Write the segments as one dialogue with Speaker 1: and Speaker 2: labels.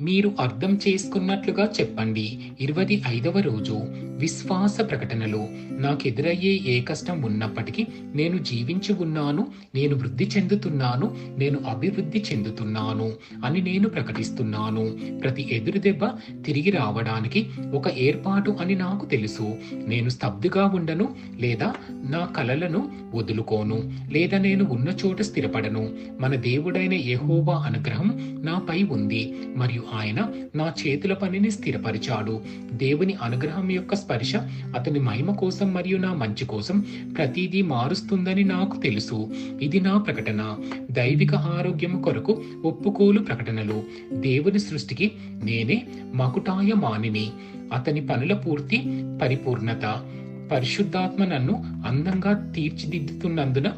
Speaker 1: మీరు అర్థం చేసుకున్నట్లుగా చెప్పండి. ఇరవై ఐదవ రోజు విశ్వాస ప్రకటనలో నాకెదురయ్యే ఏ కష్టం ఉన్నప్పటికీ నేను జీవించి ఉన్నాను నేను వృద్ధి చెందుతున్నాను నేను అభివృద్ధి చెందుతున్నాను అని నేను ప్రకటిస్తున్నాను. ప్రతి ఎదురు దెబ్బ తిరిగి రావడానికి ఒక ఏర్పాటు అని నాకు తెలుసు. నేను స్తబ్దుగా ఉండను లేదా నా కలలను వదులుకోను లేదా నేను ఉన్న చోట స్థిరపడను. మన దేవుడైన యెహోవా అనుగ్రహం నాపై ఉంది. మరియు ఆయన నా చేతుల పనిని స్థిరపరిచాడు. దేవుని అనుగ్రహం యొక్క స్పర్శ అతని మహిమ కోసం మరియు నా మంచి కోసం ప్రతిదీ మారుస్తుందని నాకు తెలుసు. ఇది నా ప్రకటన. దైవిక ఆరోగ్యం కొరకు ఒప్పుకోలు ప్రకటనలు. దేవుని సృష్టికి నేనే మకుటాయ మానిని అతని పనుల పూర్తి పరిపూర్ణత. పరిశుద్ధాత్మ నన్ను అందంగా తీర్చిదిద్దుతున్నందున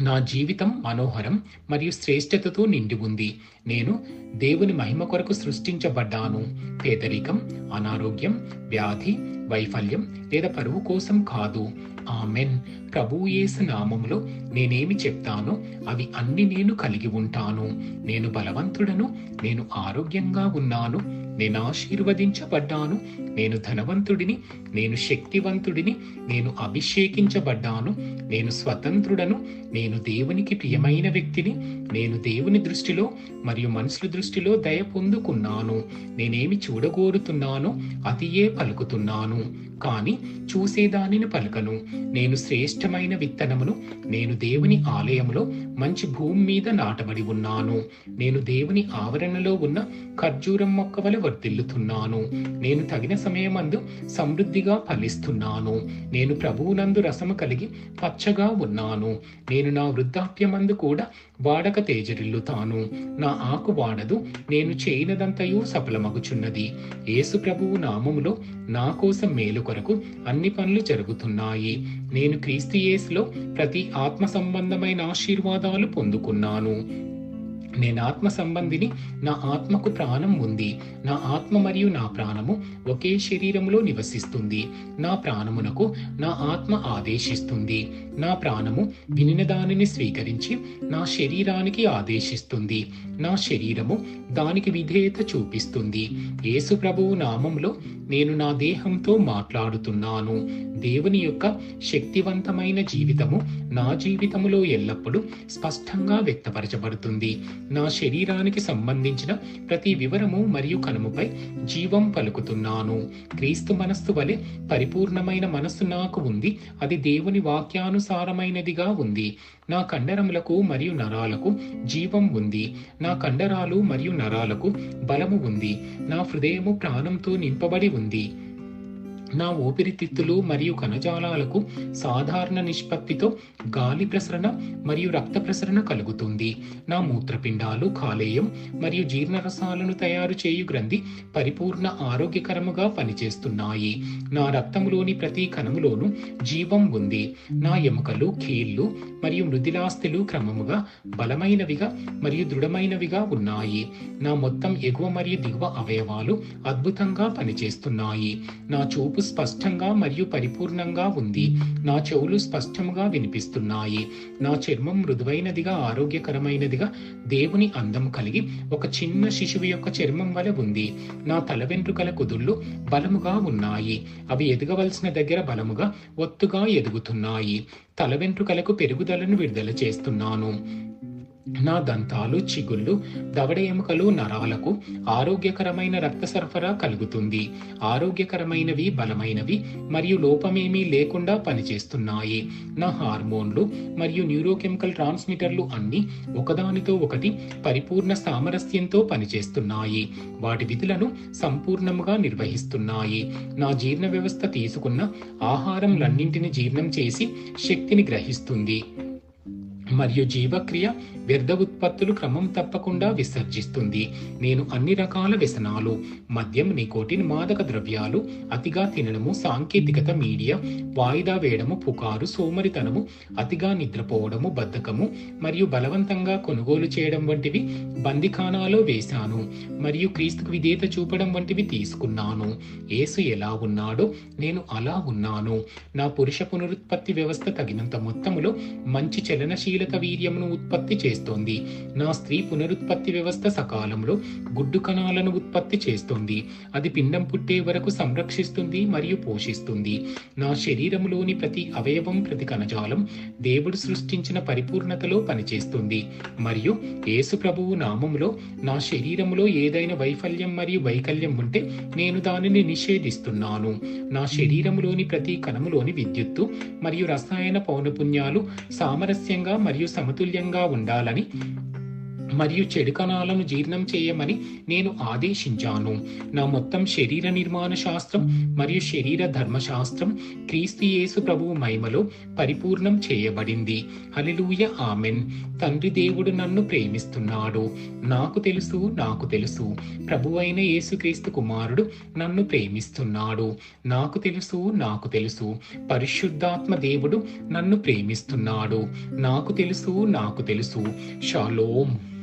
Speaker 1: నా జీవితం మనోహరం మరియు శ్రేష్టతతో నిండి ఉంది. నేను దేవుని మహిమ కొరకు సృష్టించబడ్డాను. పేదరికం అనారోగ్యం వ్యాధి వైఫల్యం లేదా పరువు కోసం కాదు. ఆమెన్. ప్రభు యేసు నామములో నేనేమి చెప్తానో అవి అన్ని నేను కలిగి ఉంటాను. నేను బలవంతుడను నేను ఆరోగ్యంగా ఉన్నాను నేను ఆశీర్వదించబడ్డాను నేను ధనవంతుడిని నేను శక్తివంతుడిని నేను అభిషేకించబడ్డాను నేను స్వతంత్రుడను నేను దేవునికి ప్రియమైన వ్యక్తిని నేను దేవుని దృష్టిలో మరియు మనుషుల దృష్టిలో దయ పొందుకున్నాను. నేనేమి చూడగోరుతున్నానో అదియే పలుకుతున్నాను. não కానీ చూసేదానిని పలకను. నేను శ్రేష్టమైన విత్తనమును నేను దేవుని ఆలయములో మంచి భూమి మీద నాటబడి ఉన్నాను. నేను దేవుని ఆవరణలో ఉన్న ఖర్జూరం మొక్క వలె వర్ధిల్లుతున్నాను. నేను తగిన సమయమందు సమృద్ధిగా ఫలిస్తున్నాను. నేను ప్రభువునందు రసము కలిగి పచ్చగా ఉన్నాను. నేను నా వృద్ధాప్యమందు కూడా వాడక తేజరిల్లుతాను. నా ఆకు వాడదు నేను చేయనదంతయు సఫలమగుచున్నది. యేసు ప్రభువు నామములో నా కోసం మేలుకొని కొరకు అన్ని పనులు జరుగుతున్నాయి. నేను క్రీస్తు యేసులో ప్రతి ఆత్మ సంబంధమైన ఆశీర్వాదాలు పొందుకున్నాను. నేను ఆత్మ సంబంధిని నా ఆత్మకు ప్రాణం ఉంది. నా ఆత్మ మరియు నా ప్రాణము ఒకే శరీరములో నివసిస్తుంది. నా ప్రాణమునకు నా ఆత్మ ఆదేశిస్తుంది. నా ప్రాణము వినిన దానిని స్వీకరించి నా శరీరానికి ఆదేశిస్తుంది. నా శరీరము దానికి విధేయత చూపిస్తుంది. యేసు ప్రభువు నామంలో నేను నా దేహంతో మాట్లాడుతున్నాను. దేవుని యొక్క శక్తివంతమైన జీవితము నా జీవితములో ఎల్లప్పుడూ స్పష్టంగా వ్యక్తపరచబడుతుంది. నా శరీరానికి సంబంధించిన ప్రతి వివరము మరియు కనుముపై జీవం పలుకుతున్నాను. క్రీస్తు మనస్సు వలె పరిపూర్ణమైన మనస్సు నాకు ఉంది. అది దేవుని వాక్యానుసారమైనదిగా ఉంది. నా కండరములకు మరియు నరాలకు జీవం ఉంది. నా కండరాలు మరియు నరాలకు బలము ఉంది. నా హృదయము ప్రాణంతో నింపబడి ఉంది. నా ఊపిరితిత్తులు మరియు కణజాలాలకు సాధారణ నిష్పత్తితో గాలి ప్రసరణ మరియు రక్త ప్రసరణ కలుగుతుంది. నా మూత్రపిండాలు కాలేయం మరియు జీర్ణరసాలను తయారు చేయు గ్రంథి పరిపూర్ణ ఆరోగ్యకరముగా పనిచేస్తున్నాయి. నా రక్తములోని ప్రతి కణములోనూ జీవం ఉంది. నా ఎముకలు కీళ్ళు మరియు మృదిలాస్తులు క్రమముగా బలమైనవిగా మరియు దృఢమైనవిగా ఉన్నాయి. నా మొత్తం ఎగువ మరియు దిగువ అవయవాలు అద్భుతంగా పనిచేస్తున్నాయి. నా చూపు స్పష్టంగా మరియు పరిపూర్ణంగా ఉంది. నా చెవులు స్పష్టంగా వినిపిస్తున్నాయి. నా చర్మం మృదువైనదిగా ఆరోగ్యకరమైనదిగా దేవుని అందం కలిగి ఒక చిన్న శిశువు యొక్క చర్మం వలె ఉంది. నా తల వెంట్రుకల కుదుళ్ళు బలముగా ఉన్నాయి. అవి ఎదగవలసిన దగ్గర బలముగా ఒత్తుగా ఎదుగుతున్నాయి. తల వెంట్రుకలకు పెరుగుదలను విడుదల చేస్తున్నాను. నా దంతాలు చిగుళ్ళు దవడ ఎముకలు నరాలకు ఆరోగ్యకరమైన రక్త సరఫరా కలుగుతుంది. ఆరోగ్యకరమైనవి బలమైనవి మరియు లోపమేమీ లేకుండా పనిచేస్తున్నాయి. నా హార్మోన్లు మరియు న్యూరోకెమికల్ ట్రాన్స్మిటర్లు అన్ని ఒకదానితో ఒకటి పరిపూర్ణ సామరస్యంతో పనిచేస్తున్నాయి. వాటి విధులను సంపూర్ణముగా నిర్వహిస్తున్నాయి. నా జీర్ణ వ్యవస్థ తీసుకున్న ఆహారంలన్నింటిని జీర్ణం చేసి శక్తిని గ్రహిస్తుంది. మరియు జీవక్రియ వ్యర్థ ఉత్పత్తులు క్రమం తప్పకుండా విసర్జిస్తుంది. నేను అన్ని రకాల వ్యసనాలు మద్యం నికోటిన్ మాదక ద్రవ్యాలు అతిగా తినడము సాంకేతికత మీడియా వాయిదా వేయడము పుకారు సోమరితనము అతిగా నిద్రపోవడము బద్ధకము మరియు బలవంతంగా కొనుగోలు చేయడం వంటివి బందిఖానాలో వేశాను మరియు క్రీస్తుకు విధేయత చూపడం వంటివి తీసుకున్నాను. యేసు ఎలా ఉన్నాడో నేను అలా ఉన్నాను. నా పురుష పునరుత్పత్తి వ్యవస్థ తగినంత మొత్తములో మంచి చలనశీలత వీర్యమును ఉత్పత్తి చేస్తాను చేస్తోంది. నా స్త్రీ పునరుత్పత్తి వ్యవస్థ సకాలంలో గుడ్డు కణాలను ఉత్పత్తి చేస్తుంది. అది పిండం పుట్టే వరకు సంరక్షిస్తుంది మరియు పోషిస్తుంది. నా శరీరంలోని ప్రతి అవయవం ప్రతి కణజాలం దేవుడు సృష్టించిన పరిపూర్ణతలో పనిచేస్తుంది. మరియు యేసు ప్రభువు నామంలో నా శరీరంలో ఏదైనా వైఫల్యం మరియు వైకల్యం ఉంటే నేను దానిని నిషేధిస్తున్నాను. నా శరీరంలోని ప్రతి కణములోని విద్యుత్తు మరియు రసాయన పౌనపుణ్యాలు సామరస్యంగా మరియు సమతుల్యంగా ఉండాలి. la vi. మరియు చెడు కణాలను జీర్ణం చేయమని నేను ఆదేశించాను. నా మొత్తం శరీర నిర్మాణ శాస్త్రం మరియు శరీర ధర్మశాస్త్రం క్రీస్తు యేసు ప్రభువు మహిమలో పరిపూర్ణం చేయబడింది. Hallelujah amen. తండ్రి దేవుడు నన్ను ప్రేమిస్తున్నాడు. నాకు తెలుసు నాకు తెలుసు. ప్రభు అయిన యేసుక్రీస్తు కుమారుడు నన్ను ప్రేమిస్తున్నాడు. నాకు తెలుసు నాకు తెలుసు. పరిశుద్ధాత్మ దేవుడు నన్ను ప్రేమిస్తున్నాడు. నాకు తెలుసు నాకు తెలుసు. షాలోం.